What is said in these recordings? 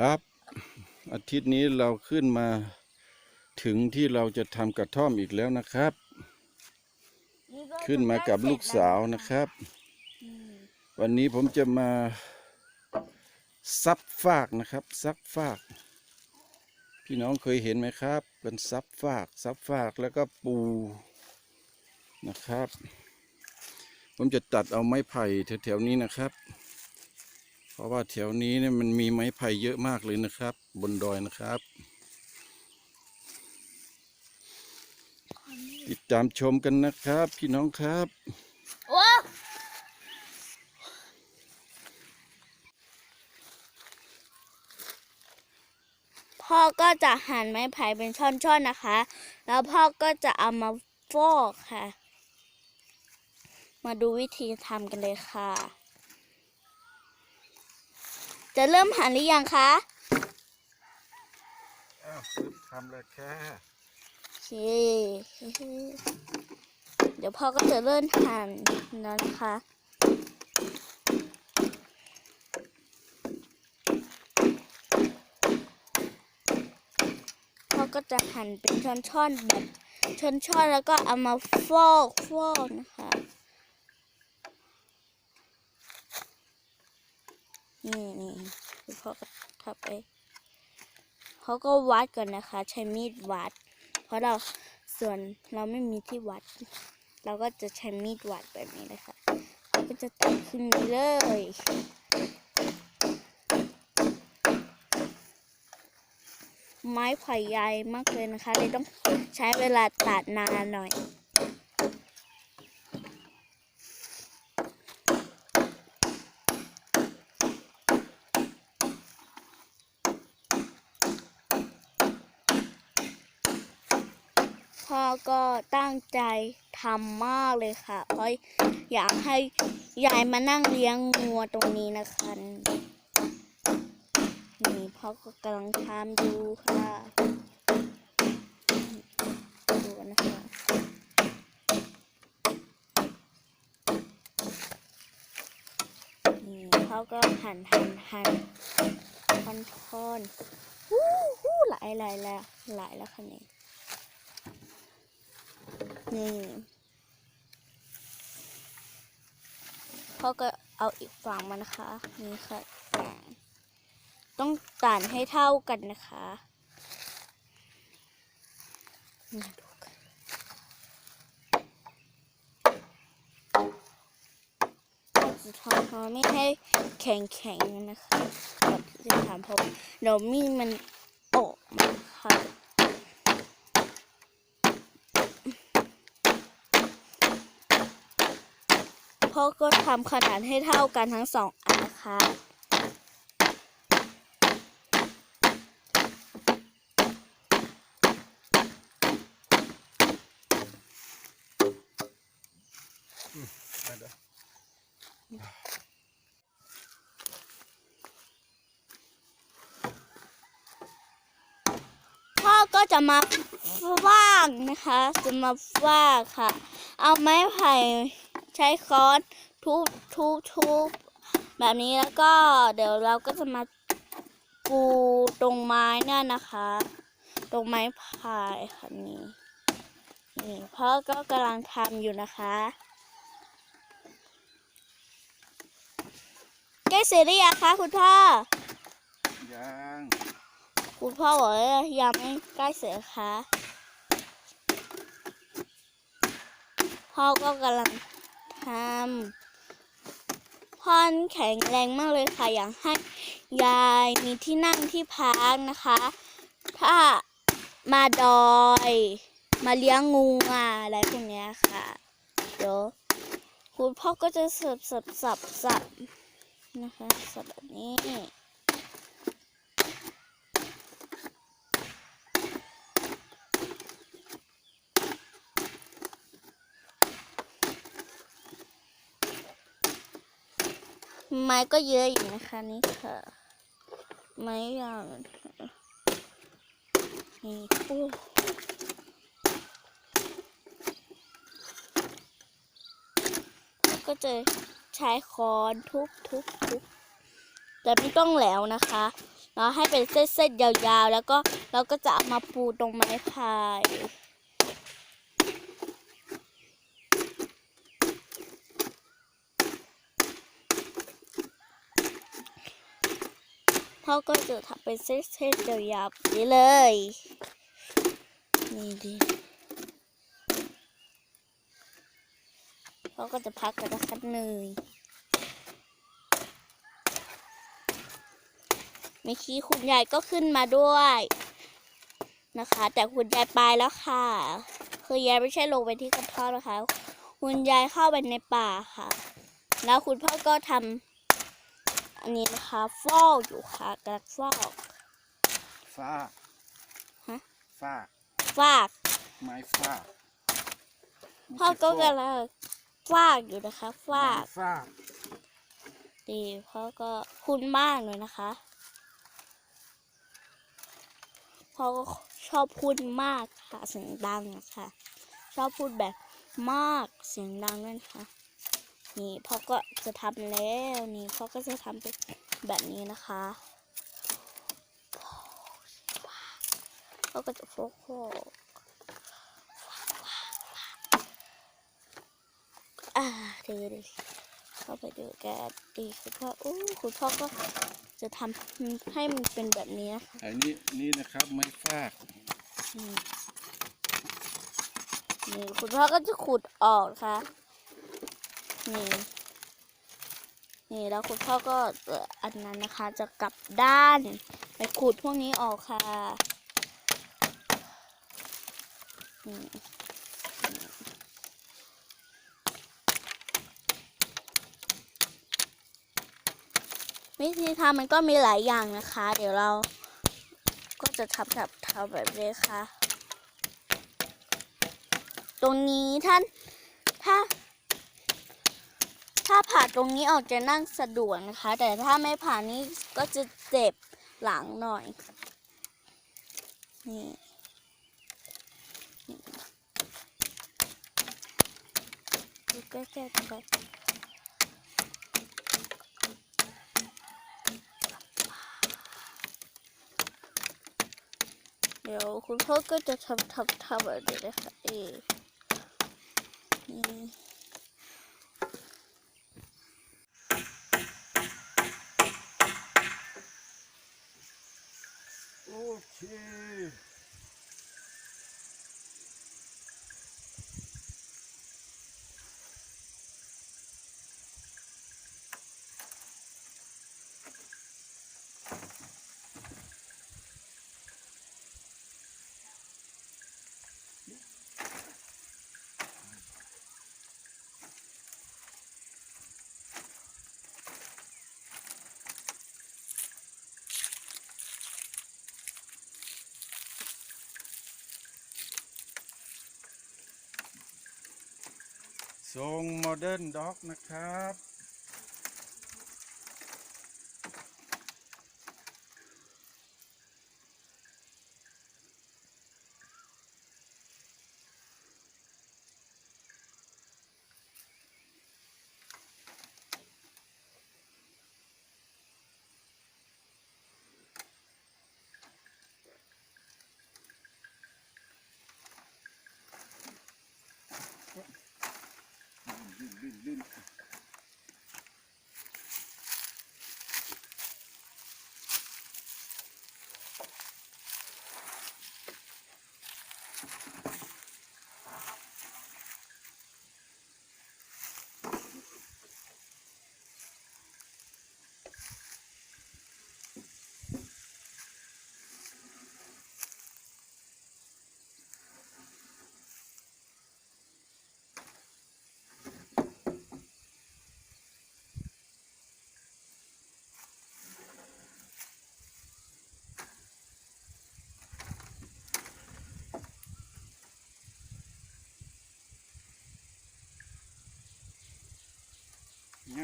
ครับ อาทิตย์นี้เราขึ้นมาถึงที่เราจะทำกระท่อมอีกแล้วนะครับ ขึ้นมากับลูกสาวนะครับ วันนี้ผมจะมาซับฟากนะครับซับฟาก พี่น้องเคยเห็นไหมครับ เป็นซับฟากซับฟากแล้วก็ปูนะครับ ผมจะตัดเอาไม้ไผ่แถวๆนี้นะครับ เพราะว่าแถวนี้เนี่ยมันมีไม้ไผ่เยอะมากเลยนะครับ บนดอยนะครับ ติดตามชมกันนะครับ พี่น้องครับพ่อก็จะหั่นไม้ไผ่เป็นช่อนๆนะคะ แล้วพ่อก็จะเอามาฟอกค่ะ มาดูวิธีทำกันเลยค่ะ จะเริ่มหั่นหรือยังคะอ้าวทำเลยแค่โอเคเดี๋ยวพ่อก็จะเริ่มหั่นนะคะพ่อก็จะหั่นเป็นช่อนๆแบบช่อนๆแล้วก็เอามาฟอกฟอกนะคะ นี่นี่เดี๋ยวพ่อก็ทับไปเขาก็วัดก่อนนะคะ ใช้มีดวัด เพราะเราส่วนเราไม่มีที่วัด เราก็จะใช้มีดวัดแบบนี้เลยค่ะเราก็จะตัดขึ้นนี้เลยไม้ไผ่ใหญ่มากเลยนะคะเลยต้องใช้เวลาตัดนานหน่อย พ่อก็ตั้งใจทำมากเลยค่ะ เพราะอยากให้ยายมานั่งเลี้ยงงัวตรงนี้นะคะนี่พ่อก็กำลังทำดูค่ะดูกันนะคะนี่พ่อก็หั่นหั่นหั่นท่อนท่อนวู้ฮู้หลายหลายแล้วหลายแล้วค่ะนี่ นี่พ่อก็เอาอีกฝั่งมานะคะ นี่ค่ะอ่าต้องตัดให้เท่ากันนะคะมาดูกันเราจะทำเขาไม่ให้แข็งๆนะคะก่อนที่จะทำเพราะเดี๋ยวมีดมันออกมาค่ะ พ่อก็ทำขนาดให้เท่ากันทั้งสองอันนะคะพ่อก็จะมาว่างนะคะ จะมาว่างค่ะ เอาไม้ไผ่ ใช้ค้อนทุบทุบทุบแบบนี้แล้วก็เดี๋ยวเราก็จะมาปูตรงไม้เนี่ยนะคะ ตรงไม้พายค่ะนี่นี่พ่อก็กำลังทำอยู่นะคะใกล้เสร็จหรือยังคะคุณพ่อยังคุณพ่อบอกว่ายังไม่ใกล้เสร็จค่ะพ่อก็กำลัง ทำพ่อแข็งแรงมากเลยค่ะ อยากให้ยายมีที่นั่งที่พักนะคะ ถ้ามาดอย มาเลี้ยงงูอะไรพวกนี้ค่ะ เดี๋ยวคุณพ่อก็จะสับสับสับสับนะคะสับแบบนี้ ไม้ก็เยอะอยู่นะคะนี่ค่ะ ไม้ยาวนะคะนี่โอ้ก็จะใช้ค้อนทุบทุบทุบแต่ไม่ต้องแหลวนะคะแล้วให้เป็นเส้นๆยาวๆ แล้วก็เราก็จะเอามาปูตรงไม้พาย พ่อก็จะทำเป็นเส้นๆยาวๆนี้เลย นี่ดิพ่อก็จะพักกันนะคะหนึ่งเมื่อกี้คุณยายก็ขึ้นมาด้วย นะคะ แต่คุณยายไปแล้วค่ะ คือยายไม่ใช่ลงไปที่กระท่อมนะคะ คุณยายเข้าไปในป่าค่ะ แล้วคุณพ่อก็ทำ อันนี้นะคะฟอกอยู่ค่ะกระฟอกฟากฮะฟากฟากไม้ฟากพ่อก็กำลังฟากอยู่นะคะฟากไม้ฟากดีพ่อก็คุ้นมากเลยนะคะพ่อก็ชอบพูดมากค่ะเสียงดังนะคะชอบพูดแบบมากเสียงดังด้วยนะคะ นี่พ่อก็จะทำแล้วนี่พ่อก็จะทำเป็นแบบนี้นะคะพ่อก็จะโฟกัสอ่าดีดีเข้าไปดูกันดีคุณพ่ออู้คุณพ่อก็จะทำให้มันเป็นแบบนี้นะคะอันนี้นี่นะครับไม้ฟากนี่คุณพ่อก็จะขุดออกนะคะ นี่นี่แล้วคุณพ่อก็อันนั้นนะคะ จะกลับด้าน ไปขุดพวกนี้ออกค่ะวิธีทำมันก็มีหลายอย่างนะคะ เดี๋ยวเราก็จะทำแบบทำแบบนี้ค่ะ ตรงนี้ท่านถ้า ถ้าผ่าตรงนี้ออกจะนั่งสะดวกนะคะ แต่ถ้าไม่ผ่านี้ก็จะเจ็บหลังหน่อย นี่ดูใกล้ๆกันไปเดี๋ยวคุณพ่อก็จะทำทำทำแบบนี้นะคะเองนี่ โอเค ทรงโมเดิร์นด็อกนะครับ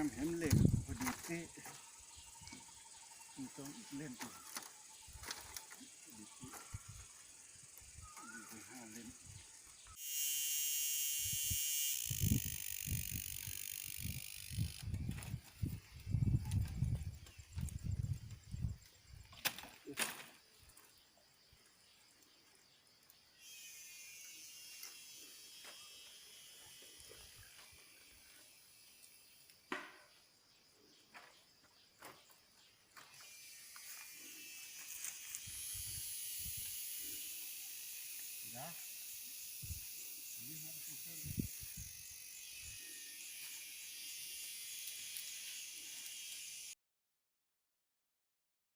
ามเห็นเหล็กพอดีเป๊ะต้องเล่นตัว